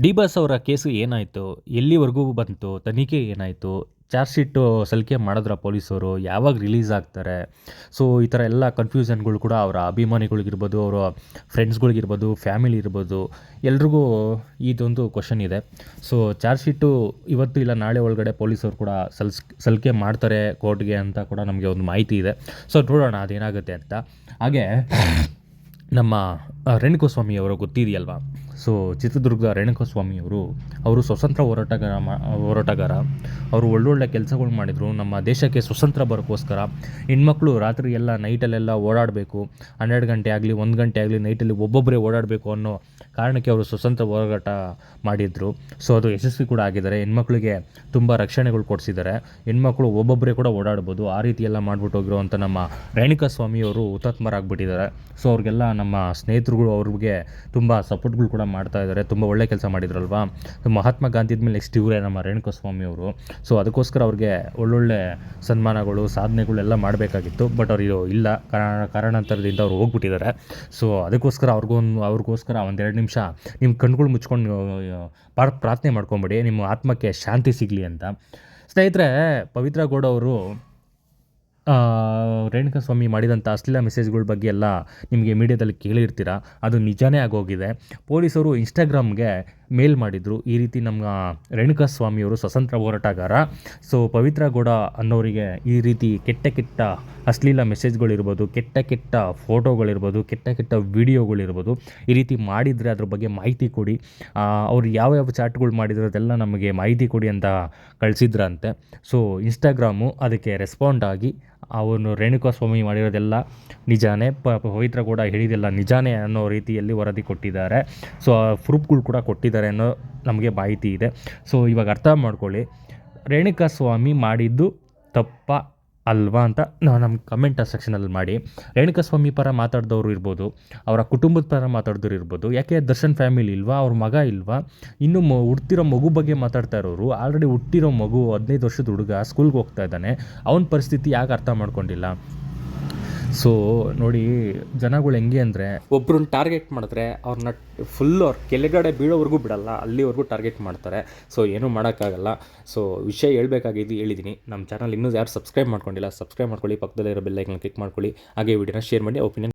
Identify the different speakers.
Speaker 1: D boss ಅವರ case ಏನಾಯಿತು? ಎಲ್ಲಿವರೆಗೂ ಬಂತು? ತನಿಖೆ ಏನಾಯಿತು? ಚಾರ್ಜ್ ಶೀಟು ಸಲ್ಲಿಕೆ ಮಾಡಿದ್ರ ಪೊಲೀಸರು? ಯಾವಾಗ ರಿಲೀಸ್ ಆಗ್ತಾರೆ? ಸೊ ಈ ಥರ ಎಲ್ಲ ಕನ್ಫ್ಯೂಷನ್ಗಳು ಕೂಡ ಅವರ ಅಭಿಮಾನಿಗಳಿಗಿರ್ಬೋದು, ಅವರ ಫ್ರೆಂಡ್ಸ್ಗಳಿಗಿರ್ಬೋದು ಫ್ಯಾಮಿಲಿ ಇರ್ಬೋದು ಎಲ್ರಿಗೂ ಇದೊಂದು ಕ್ವಶನ್ ಇದೆ. ಸೊ ಚಾರ್ಜ್ ಶೀಟು ಇವತ್ತು ಇಲ್ಲ, ನಾಳೆ ಒಳಗಡೆ ಪೊಲೀಸವರು ಕೂಡ ಸಲ್ಸ್, ಸಲ್ಲಿಕೆ ಮಾಡ್ತಾರೆ ಕೋರ್ಟ್ಗೆ ಅಂತ ಕೂಡ ನಮಗೆ ಒಂದು ಮಾಹಿತಿ ಇದೆ. ಸೊ ನೋಡೋಣ ಅದೇನಾಗುತ್ತೆ ಅಂತ. ಹಾಗೆ ನಮ್ಮ ರೇಣುಕಸ್ವಾಮಿಯವರು ರೇಣುಕಾಸ್ವಾಮಿಯವರು ಗೊತ್ತಿದೆಯಲ್ವಾ? ಸೊ ಚಿತ್ರದುರ್ಗದ ರೇಣುಕಸ್ವಾಮಿಯವರು, ಅವರು ಸ್ವತಂತ್ರ ಹೋರಾಟಗಾರ ಹೋರಾಟಗಾರ. ಅವರು ಒಳ್ಳೊಳ್ಳೆ ಕೆಲಸಗಳು ಮಾಡಿದರು. ನಮ್ಮ ದೇಶಕ್ಕೆ ಸ್ವತಂತ್ರ ಬರೋಕ್ಕೋಸ್ಕರ ಹೆಣ್ಮಕ್ಳು ರಾತ್ರಿ ಎಲ್ಲ ನೈಟಲ್ಲೆಲ್ಲ ಓಡಾಡಬೇಕು. ಹನ್ನೆರಡು ಗಂಟೆ ಆಗಲಿ, ಒಂದು ಗಂಟೆ ಆಗಲಿ ನೈಟಲ್ಲಿ ಒಬ್ಬೊಬ್ಬರೇ ಓಡಾಡಬೇಕು ಅನ್ನೋ ಕಾರಣಕ್ಕೆ ಅವರು ಸ್ವತಂತ್ರ ಹೋರಾಟ ಮಾಡಿದರು. ಸೊ ಅದು ಯಶಸ್ವಿ ಕೂಡ ಆಗಿದ್ದಾರೆ. ಹೆಣ್ಮಕ್ಳಿಗೆ ತುಂಬ ರಕ್ಷಣೆಗಳು ಕೊಡಿಸಿದ್ದಾರೆ. ಹೆಣ್ಮಕ್ಳು ಒಬ್ಬೊಬ್ಬರೇ ಕೂಡ ಓಡಾಡ್ಬೋದು. ಆ ರೀತಿ ಎಲ್ಲ ಮಾಡ್ಬಿಟ್ಟು ಹೋಗಿರುವಂಥ ನಮ್ಮ ರೇಣುಕಾ ಸ್ವಾಮಿಯವರು ಹುತಾತ್ಮರಾಗ್ಬಿಟ್ಟಿದ್ದಾರೆ. ಸೊ ಅವ್ರಿಗೆಲ್ಲ ನಮ್ಮ ಸ್ನೇಹಿತರುಗಳು ಅವ್ರಿಗೆ ತುಂಬ ಸಪೋರ್ಟ್ಗಳು ಕೂಡ ಮಾಡ್ತಾ ಇದ್ದಾರೆ. ತುಂಬ ಒಳ್ಳೆ ಕೆಲಸ ಮಾಡಿದ್ರಲ್ವಾ? ಸೊ ಮಹಾತ್ಮ ಗಾಂಧಿ ಮೇಲೆ ನೆಕ್ಸ್ಟ್ ಇವರೇ ನಮ್ಮ ರೇಣುಕಸ್ವಾಮಿ ಅವರು. ಸೊ ಅದಕ್ಕೋಸ್ಕರ ಅವ್ರಿಗೆ ಒಳ್ಳೊಳ್ಳೆ ಸನ್ಮಾನಗಳು, ಸಾಧನೆಗಳು ಎಲ್ಲ ಮಾಡಬೇಕಾಗಿತ್ತು. ಬಟ್ ಅವರು ಇಲ್ಲ. ಕಾರಣ, ಕಾರಣಾಂತರದಿಂದ ಅವ್ರು ಹೋಗ್ಬಿಟ್ಟಿದ್ದಾರೆ. ಸೊ ಅದಕ್ಕೋಸ್ಕರ ಅವ್ರಿಗೊಂದು ಅವ್ರಿಗೋಸ್ಕರ ಒಂದೆರಡು ನಿಮಿಷ ನಿಮ್ಮ ಕಣ್ಗಳು ಮುಚ್ಕೊಂಡು ಪ್ರಾರ್ಥನೆ ಮಾಡ್ಕೊಂಬಿಡಿ. ನಿಮ್ಮ ಆತ್ಮಕ್ಕೆ ಶಾಂತಿ ಸಿಗಲಿ ಅಂತ. ಸ್ನೇಹಿತರೆ, ಪವಿತ್ರ ಗೌಡ ಅವರು ಆ, ರೇಣುಕಾ ಸ್ವಾಮಿ ಮಾಡಿದಂಥ ಅಶ್ಲೀಲ ಮೆಸೇಜ್ಗಳ ಬಗ್ಗೆ ಎಲ್ಲ ನಿಮಗೆ ಮೀಡಿಯಾದಲ್ಲಿ ಕೇಳಿರ್ತೀರ? ಅದು ನಿಜಾನೇ ಆಗೋಗಿದೆ. ಪೊಲೀಸರು ಇನ್ಸ್ಟಾಗ್ರಾಮ್ಗೆ ಮೇಲ್ ಮಾಡಿದರು. ಈ ರೀತಿ ನಮ್ಮ ರೇಣುಕಾ ಸ್ವಾಮಿಯವರು ಸ್ವತಂತ್ರ ಹೋರಾಟಗಾರ. ಸೊ ಪವಿತ್ರ ಗೌಡ ಅನ್ನೋರಿಗೆ ಈ ರೀತಿ ಕೆಟ್ಟ ಕೆಟ್ಟ ಅಶ್ಲೀಲ ಮೆಸೇಜ್ಗಳಿರ್ಬೋದು ಕೆಟ್ಟ ಕೆಟ್ಟ ಫೋಟೋಗಳಿರ್ಬೋದು ಕೆಟ್ಟ ಕೆಟ್ಟ ವಿಡಿಯೋಗಳಿರ್ಬೋದು ಈ ರೀತಿ ಮಾಡಿದರೆ ಅದ್ರ ಬಗ್ಗೆ ಮಾಹಿತಿ ಕೊಡಿ. ಆ, ಅವ್ರು ಯಾವ್ಯಾವ ಚಾಟ್ಗಳು ಮಾಡಿದ್ರು ಅದೆಲ್ಲ ನಮಗೆ ಮಾಹಿತಿ ಕೊಡಿ ಅಂತ ಕಳಿಸಿದ್ರಂತೆ. ಸೊ ಇನ್ಸ್ಟಾಗ್ರಾಮು ಅದಕ್ಕೆ ರೆಸ್ಪಾಂಡ್ ಆಗಿ ಅವನು ರೇಣುಕಾ ಸ್ವಾಮಿ ಮಾಡಿರೋದೆಲ್ಲ ನಿಜಾನೇ ಪ ಪವಿತ್ರ ಕೂಡ ಹೇಳಿದೆಲ್ಲ ನಿಜಾನೇ ಅನ್ನೋ ರೀತಿಯಲ್ಲಿ ವರದಿ ಕೊಟ್ಟಿದ್ದಾರೆ. ಸೊ ಪ್ರೂಫ್ಗಳು ಕೂಡ ಕೊಟ್ಟಿದ್ದಾರೆ. ಅನ್ನೋ ನಮಗೆ ಮಾಹಿತಿ ಇದೆ. ಸೊ ಇವಾಗ ಅರ್ಥ ಮಾಡ್ಕೊಳ್ಳಿ. ರೇಣುಕಾ ಸ್ವಾಮಿ ಮಾಡಿದ್ದು ತಪ್ಪ ಅಲ್ವಾ ಅಂತ ನಾವು ನಮ್ಮ ಕಮೆಂಟ್ ಸೆಕ್ಷನಲ್ಲಿ ಮಾಡಿ. ರೇಣುಕಾ ಸ್ವಾಮಿ ಪರ ಮಾತಾಡಿದವರು ಇರ್ಬೋದು, ಅವರ ಕುಟುಂಬದ ಪರ ಮಾತಾಡಿದವ್ರು ಇರ್ಬೋದು, ಯಾಕೆ ದರ್ಶನ್ ಫ್ಯಾಮಿಲಿ ಇಲ್ವಾ, ಅವ್ರ ಮಗ ಇಲ್ವಾ, ಇನ್ನು ಮ, ಹುಡ್ತಿರೋ ಮಗು ಬಗ್ಗೆ ಮಾತಾಡ್ತಾ ಇರೋರು ಆಲ್ರೆಡಿ ಹುಟ್ಟಿರೋ ಮಗು ಹದಿನೈದು ವರ್ಷದ ಹುಡುಗ ಸ್ಕೂಲ್ಗೆ ಹೋಗ್ತಾ ಇದ್ದಾನೆ, ಅವನ ಪರಿಸ್ಥಿತಿ ಯಾಕೆ ಅರ್ಥ ಮಾಡ್ಕೊಂಡಿಲ್ಲ? ಸೊ ನೋಡಿ, ಜನಗಳು ಹೆಂಗೆ ಅಂದರೆ ಒಬ್ರನ್ನ ಟಾರ್ಗೆಟ್ ಮಾಡಿದ್ರೆ ಅವ್ರನ್ನ ಫುಲ್ ಅವ್ರ ಕೆಳಗಡೆ ಬೀಳೋವರೆಗೂ ಬಿಡಲ್ಲ, ಅಲ್ಲಿವರೆಗೂ ಟಾರ್ಗೆಟ್ ಮಾಡ್ತಾರೆ. ಸೊ ಏನೂ ಮಾಡೋಕ್ಕಾಗಲ್ಲ. ಸೊ ವಿಷಯ ಹೇಳ್ಬೇಕಾಗಿದ್ದು ಹೇಳಿದ್ದೀನಿ ನಮ್ಮ ಚಾನಲ್ ಇನ್ನೂ ಯಾರು ಸಬ್ಸ್ಕ್ರೈಬ್ ಮಾಡ್ಕೊಂಡಿಲ್ಲ ಸಬ್ಸ್ಕ್ರೈಬ್ ಮಾಡ್ಕೊಳ್ಳಿ, ಪಕ್ಕದಲ್ಲಿರೋ ಬೆಲ್ಲೈಕನ್ ಕ್ಲಿಕ್ ಮಾಡ್ಕೊಳ್ಳಿ. ಹಾಗೆ ವಿಡಿಯೋನ ಶೇರ್ ಮಾಡಿ ಒಪಿನಿಯನ್